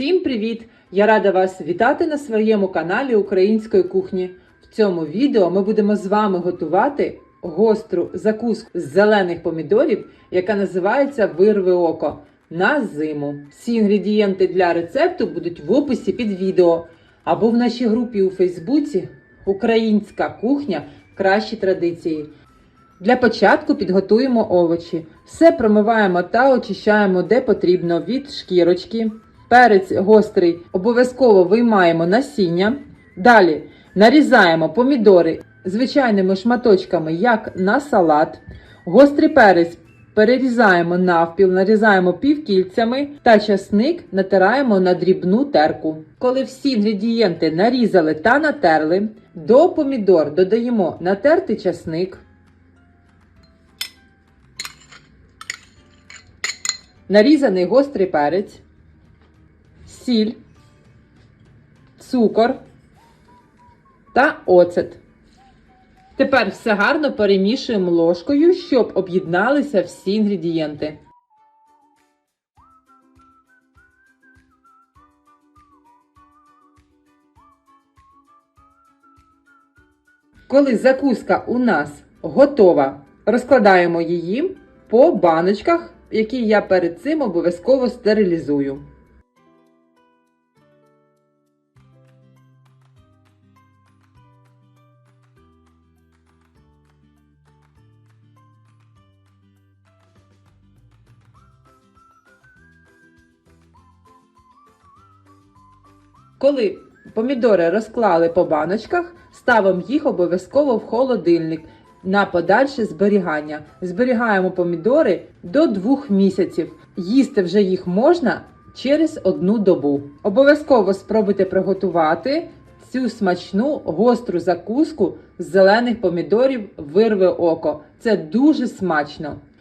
Всім привіт! Я рада вас вітати на своєму каналі Української кухні. В цьому відео ми будемо з вами готувати гостру закуску з зелених помідорів, яка називається вирви око на зиму. Всі інгредієнти для рецепту будуть в описі під відео або в нашій групі у Фейсбуці Українська кухня кращі традиції. Для початку підготуємо овочі. Все промиваємо та очищаємо де потрібно від шкірочки. Перець гострий обов'язково виймаємо насіння. Далі нарізаємо помідори звичайними шматочками, як на салат. Гострий перець перерізаємо навпіл, нарізаємо півкільцями та часник натираємо на дрібну терку. Коли всі інгредієнти нарізали та натерли, до помідор додаємо натертий часник. нарізаний гострий перець, сіль, цукор та оцет. Тепер все гарно перемішуємо ложкою, щоб об'єдналися всі інгредієнти. Коли закуска у нас готова, розкладаємо її по баночках, які я перед цим обов'язково стерилізую. Коли помідори розклали по баночках, ставимо їх обов'язково в холодильник на подальше зберігання. Зберігаємо помідори до двох місяців. Їсти вже їх можна через одну добу. Обов'язково спробуйте приготувати цю смачну гостру закуску з зелених помідорів вирве око. Це дуже смачно.